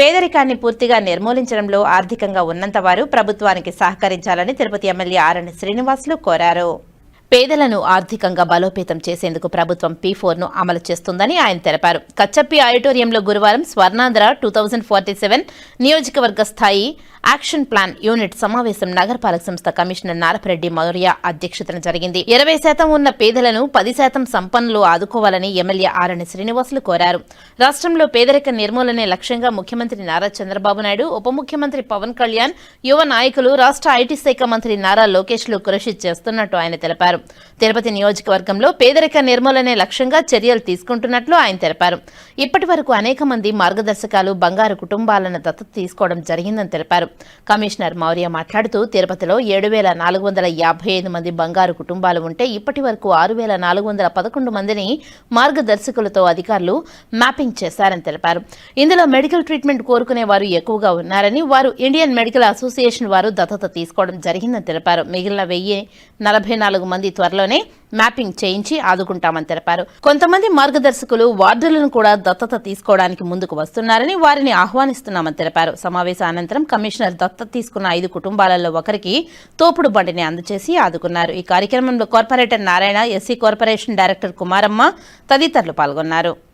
పేదరికాన్ని పూర్తిగా నిర్మూలించడంలో ఆర్థికంగా ఉన్నంత వారు ప్రభుత్వానికి సహకరించాలని తిరుపతి ఎమ్మెల్యే ఆర్ఎన్ శ్రీనివాసులు కోరారు. పేదలను ఆర్థికంగా బలోపేతం చేసేందుకు ప్రభుత్వం పీ ను అమలు చేస్తుందని ఆయన తెలిపారు. కచ్చప్పి ఆడిటోరియంలో గురువారం Swarnandhra two thousand forty seven నియోజకవర్గ స్థాయి యాక్షన్ ప్లాన్ యూనిట్ సమావేశం నగరపాలక సంస్థ కమిషనర్ నారపరెడ్డి మౌర్య అధ్యక్షతన జరిగింది. ఇరవై శాతం ఉన్న పేదలను పది శాతం సంపన్నులు ఆదుకోవాలని ఎమ్మెల్యే ఆరణి శ్రీనివాసులు కోరారు. రాష్ట్రంలో పేదరిక నిర్మూలనే లక్ష్యంగా ముఖ్యమంత్రి నారా చంద్రబాబు నాయుడు ఉప ముఖ్యమంత్రి పవన్ కళ్యాణ్ యువ నాయకులు రాష్ట్ర ఐటీ శాఖ మంత్రి నారా లోకేష్లు కృషి చేస్తున్నట్టు ఆయన తెలిపారు. తిరుపతి నియోజకవర్గంలో పేదరిక నిర్మూలనే లక్ష్యంగా చర్యలు తీసుకుంటున్నట్లు ఆయన తెలిపారు. ఇప్పటి వరకు అనేక మంది మార్గదర్శకాలు బంగారు కుటుంబాలను దత్తత తీసుకోవడం జరిగిందని తెలిపారు. కమిషనర్ మౌర్య మాట్లాడుతూ తిరుపతిలో ఏడు వేల నాలుగు వందల యాభై ఐదు మంది బంగారు కుటుంబాలు ఉంటే ఇప్పటి వరకు ఆరు వేల నాలుగు వందల పదకొండు మందిని మార్గదర్శకులతో అధికారులు మ్యాపింగ్ చేశారని తెలిపారు. ఇందులో మెడికల్ ట్రీట్మెంట్ కోరుకునే వారు ఎక్కువగా ఉన్నారని వారు ఇండియన్ మెడికల్ అసోసియేషన్ వారు దత్తత తీసుకోవడం జరిగిందని తెలిపారు. మిగిలిన వెయ్యి నలభై నాలుగు మంది త్వరలోనే మ్యాపింగ్ చేయించి ఆదుకుంటామని తెలిపారు. కొంతమంది మార్గదర్శకులు వార్డులను కూడా దత్తత తీసుకోవడానికి ముందుకు వస్తున్నారని వారిని ఆహ్వానిస్తున్నామని తెలిపారు. సమావేశ అనంతరం కమిషనర్ దత్తత తీసుకున్న ఐదు కుటుంబాలలో ఒకరికి తోపుడు బండిని అందజేసి ఆదుకున్నారు. ఈ కార్యక్రమంలో corporator Narayana SC corporation director Kumaramma తదితరులు పాల్గొన్నారు.